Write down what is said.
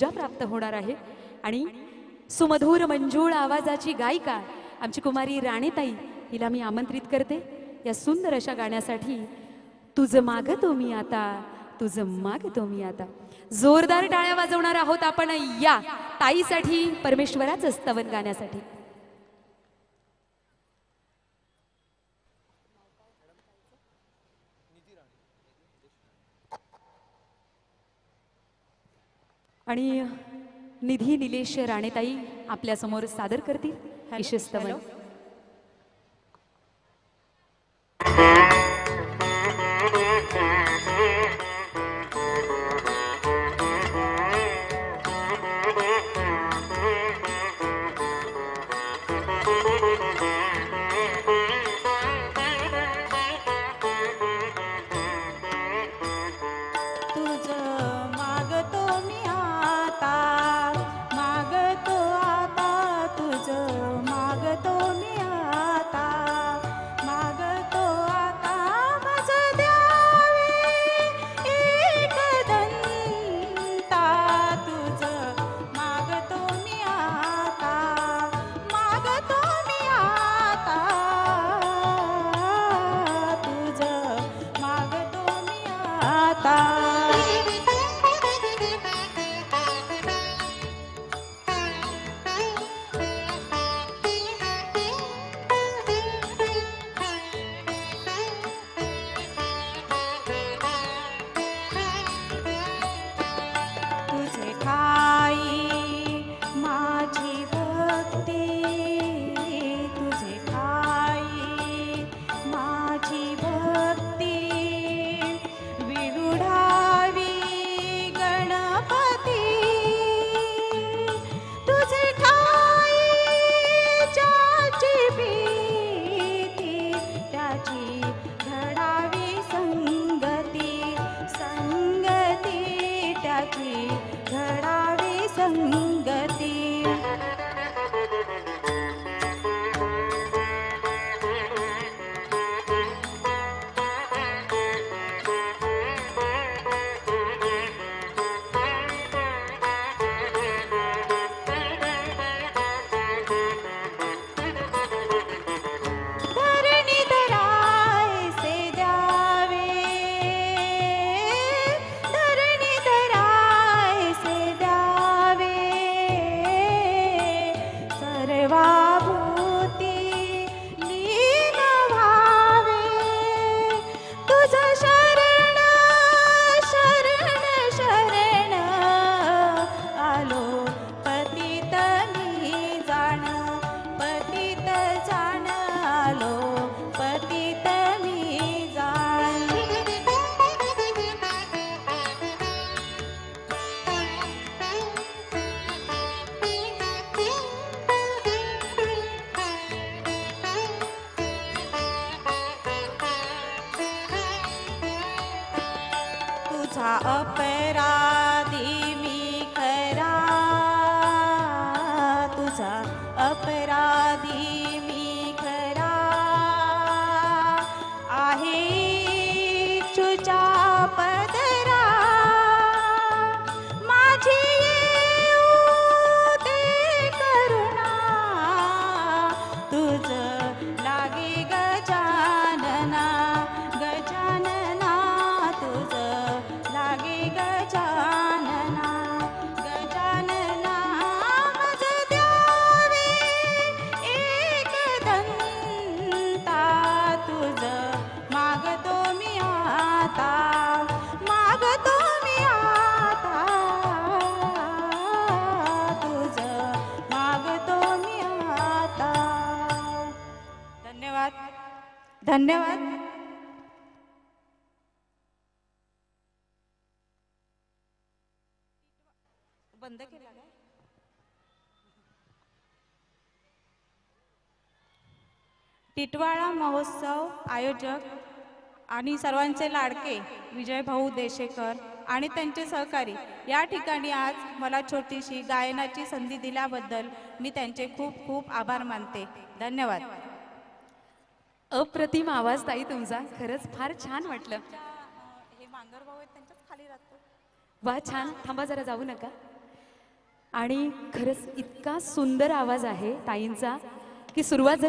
पूजा प्राप्त होणार आहे. आणि सुमधुर मंजूळ आवाजाची गायिका आमची कुमारी राणीताई हिला मी आमंत्रित करते. या सुंदर अशा गाण्यासाठी तुझं मागतो मी आता तुझं मागतो मी आता. जोरदार टाळ्या वाजवणार आहोत आपण या ताईसाठी परमेश्वराचं स्तवन गाण्यासाठी. आणि निधी निलेश राणेताई आपल्यासमोर सादर करतील. ईशस्तवन तुझं आता तुझे े सङ्गी तुझा अपराधी धन्यवाद. बंद केला काय टिटवाळा महोत्सव आयोजक आणि सर्वांचे लाडके विजय भाऊ देशेकर आणि त्यांचे सहकारी. या ठिकाणी आज मला छोटीशी गायनाची संधी दिल्याबद्दल मी त्यांचे खूप खूप आभार मानते. धन्यवाद. अप्रतिम आवाज ताई तुमचा. खरंच फार छान वाटलं. हे मांगर भाऊ आहेत त्यांच्याच खाली राहतो. वा छान. थांबा जरा जाऊ नका. आणि खरंच इतका सुंदर आवाज आहे ताईंचा की सुरुवात जशी